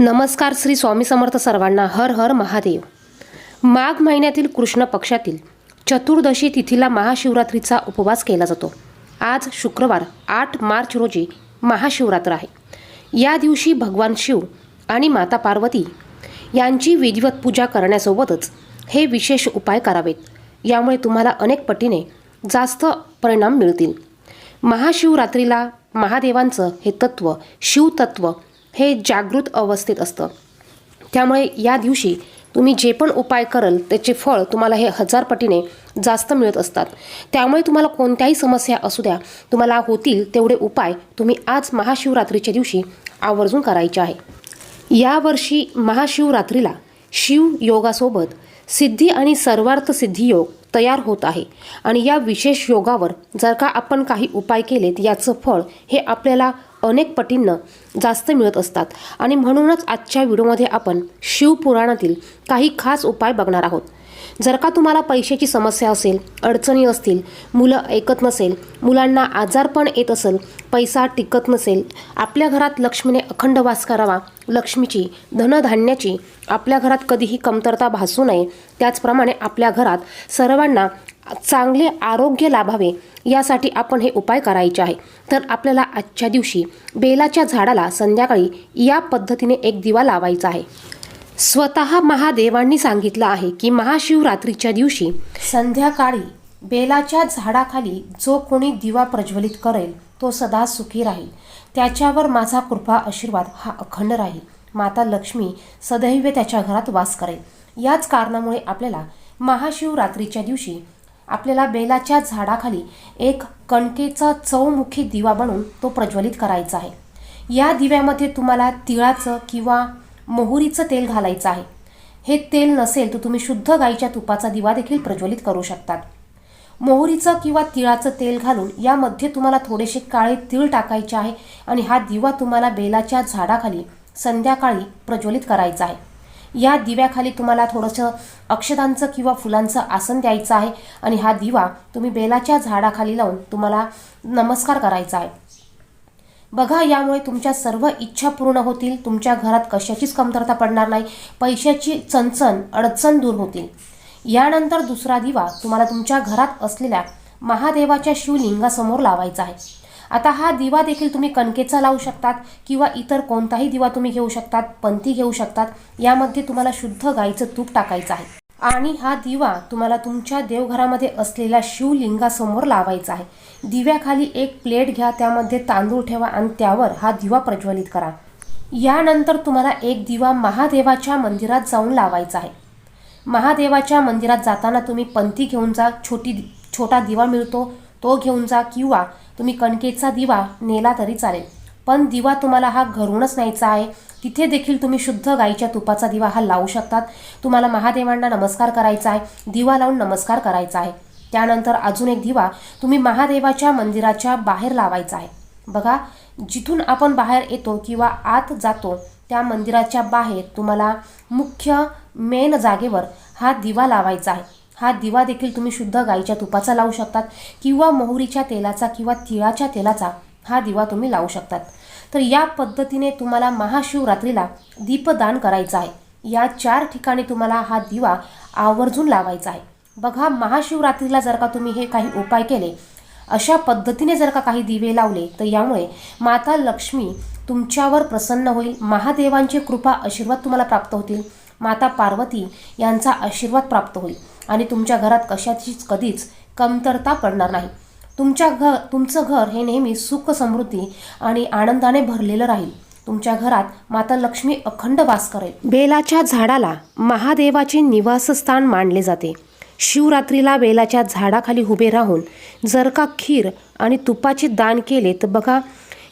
नमस्कार श्री स्वामी समर्थ सर्वांना हर हर महादेव. माघ महिन्यातील कृष्ण पक्षातील चतुर्दशी तिथीला महाशिवरात्रीचा उपवास केला जातो. आज शुक्रवार आठ मार्च रोजी महाशिवरात्र आहे. या दिवशी भगवान शिव आणि माता पार्वती यांची विधिवत पूजा करण्यासोबतच हे विशेष उपाय करावेत. यामुळे तुम्हाला अनेक पटीने जास्त परिणाम मिळतील. महाशिवरात्रीला महादेवांचं हे तत्त्व शिवतत्व हे जागृत अवस्थेत असतं. त्यामुळे या दिवशी तुम्ही जे पण उपाय कराल त्याचे फळ तुम्हाला हे हजार पटीने जास्त मिळत असतात. त्यामुळे तुम्हाला कोणत्याही समस्या असू द्या तुम्हाला होतील तेवढे उपाय तुम्ही आज महाशिवरात्रीच्या दिवशी आवर्जून करायचे आहे. यावर्षी महाशिवरात्रीला शिव योगासोबत सिद्धी आणि सर्वार्थ सिद्धी योग तयार होत आहे. आणि या विशेष योगावर जर का आपण काही उपाय केलेत याचं फळ हे आपल्याला अनेक पटींनं जास्त मिळत असतात. आणि म्हणूनच आजच्या व्हिडिओमध्ये आपण शिवपुराणातील काही खास उपाय बघणार आहोत. जर का तुम्हाला पैशाची समस्या असेल अडचणी असतील मुलं ऐकत नसेल मुलांना आजारपण येत असेल पैसा टिकत नसेल आपल्या घरात लक्ष्मीने अखंड वास करावा लक्ष्मीची धनधान्याची आपल्या घरात कधीही कमतरता भासू नये त्याचप्रमाणे आपल्या घरात सर्वांना चांगले आरोग्य लाभावे यासाठी आपण हे उपाय करायचे आहे. तर आपल्याला आजच्या दिवशी बेलाच्या झाडाला संध्याकाळी या पद्धतीने एक दिवा लावायचा आहे. स्वतः महादेवांनी सांगितलं आहे की महाशिवरात्रीच्या दिवशी संध्याकाळी बेलाच्या झाडाखाली जो कोणी दिवा प्रज्वलित करेल तो सदा सुखी राहील. त्याच्यावर माझा कृपा आशीर्वाद हा अखंड राहील. माता लक्ष्मी सदैव त्याच्या घरात वास करेल. याच कारणामुळे आपल्याला महाशिवरात्रीच्या दिवशी आपल्याला बेलाच्या झाडाखाली एक कणकेचा चौमुखी दिवा बनवून तो प्रज्वलित करायचा आहे. या दिव्यामध्ये तुम्हाला तिळाचं किंवा मोहरीचं तेल घालायचं आहे. हे तेल नसेल तर तुम्ही शुद्ध गाईच्या तुपाचा दिवा देखील प्रज्वलित करू शकतात. मोहरीचं किंवा तिळाचं तेल घालून यामध्ये तुम्हाला थोडेसे काळे तीळ टाकायचे आहे आणि हा दिवा तुम्हाला बेलाच्या झाडाखाली संध्याकाळी प्रज्वलित करायचा आहे. या दिव्याखाली तुम्हाला थोडंसं अक्षदांचं किंवा फुलांचं आसन द्यायचं आहे. आणि हा दिवा तुम्ही बेलाच्या झाडाखाली लावून तुम्हाला नमस्कार करायचा आहे. बघा यामुळे तुमच्या सर्व इच्छा पूर्ण होतील. तुमच्या घरात कशाचीच कमतरता पडणार नाही. पैशाची चणचण अडचण दूर होतील. यानंतर दुसरा दिवा तुम्हाला तुमच्या घरात असलेल्या महादेवाच्या शिवलिंगासमोर लावायचा आहे. आता हा दिवा देखील तुम्ही कणकेचा लावू शकतात किंवा इतर कोणताही दिवा तुम्ही घेऊ शकतात पंथी घेऊ शकतात यामध्ये तुम्हाला शुद्ध गाईचं तूप टाकायचं आहे. आणि हा दिवा तुम्हाला तुमच्या देवघरामध्ये असलेल्या शिवलिंगासमोर लावायचा आहे. दिव्याखाली एक प्लेट घ्या त्यामध्ये तांदूळ ठेवा आणि त्यावर हा दिवा प्रज्वलित करा. यानंतर तुम्हाला एक दिवा महादेवाच्या मंदिरात जाऊन लावायचा आहे. महादेवाच्या मंदिरात जाताना तुम्ही पंथी घेऊन जा छोटी छोटा दिवा मिळतो तो घेऊन जा किंवा तुम्ही कणकेचा दिवा नेला तरी चालेल. पण दिवा तुम्हाला हा घरूनच न्यायचा आहे. तिथे देखील तुम्ही शुद्ध गाईच्या तुपाचा दिवा हा लावू शकतात. तुम्हाला महादेवांना नमस्कार करायचा आहे. दिवा लावून नमस्कार करायचा आहे. त्यानंतर अजून एक दिवा तुम्ही महादेवाच्या मंदिराच्या बाहेर लावायचा आहे. बघा जिथून आपण बाहेर येतो किंवा आत जातो त्या मंदिराच्या बाहेर तुम्हाला मुख्य मेन जागेवर हा दिवा लावायचा आहे. हा दिवा देखील तुम्ही शुद्ध गाईच्या तुपाचा लावू शकतात किंवा मोहरीच्या तेलाचा किंवा तिळाच्या तेलाचा हा दिवा तुम्ही लावू शकतात. तर या पद्धतीने तुम्हाला महाशिवरात्रीला दीपदान करायचं आहे. या चार ठिकाणी तुम्हाला हा दिवा आवर्जून लावायचा आहे. बघा महाशिवरात्रीला जर का तुम्ही हे काही उपाय केले अशा पद्धतीने जर का काही दिवे लावले तर यामुळे माता लक्ष्मी तुमच्यावर प्रसन्न होईल महादेवांची कृपा आशीर्वाद तुम्हाला प्राप्त होतील माता पार्वती यांचा आशीर्वाद प्राप्त होईल. आणि तुमच्या घरात कशाचीच कधीच कमतरता पडणार नाही. तुमच्या घर तुमचं घर हे नेहमी सुख समृद्धी आणि आनंदाने भरलेलं राहील. तुमच्या घरात माता लक्ष्मी अखंड वास करेल. बेलाच्या झाडाला महादेवाचे निवासस्थान मानले जाते. शिवरात्रीला बेलाच्या झाडाखाली उभे राहून जर का खीर आणि तुपाचे दान केले तर बघा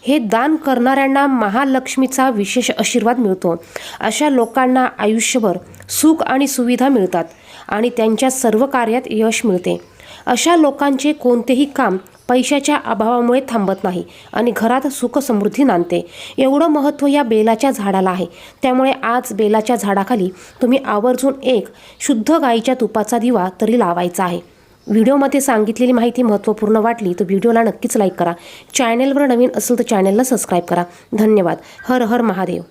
हे दान करणाऱ्यांना महालक्ष्मीचा विशेष आशीर्वाद मिळतो. अशा लोकांना आयुष्यभर सुख आणि सुविधा मिळतात आणि त्यांच्या सर्व कार्यात यश मिळते. अशा लोकांचे कोणतेही काम पैशाच्या अभावामुळे थांबत नाही आणि घरात सुख समृद्धी नांदते. एवढं महत्त्व या बेलाच्या झाडाला आहे. त्यामुळे आज बेलाच्या झाडाखाली तुम्ही आवर्जून एक शुद्ध गाईच्या तुपाचा दिवा तरी लावायचा आहे. व्हिडिओमध्ये सांगितलेली माहिती महत्त्वपूर्ण वाटली तर व्हिडिओला नक्कीच लाईक करा. चॅनेलवर नवीन असेल तर चॅनेलला सबस्क्राईब करा. धन्यवाद. हर हर महादेव.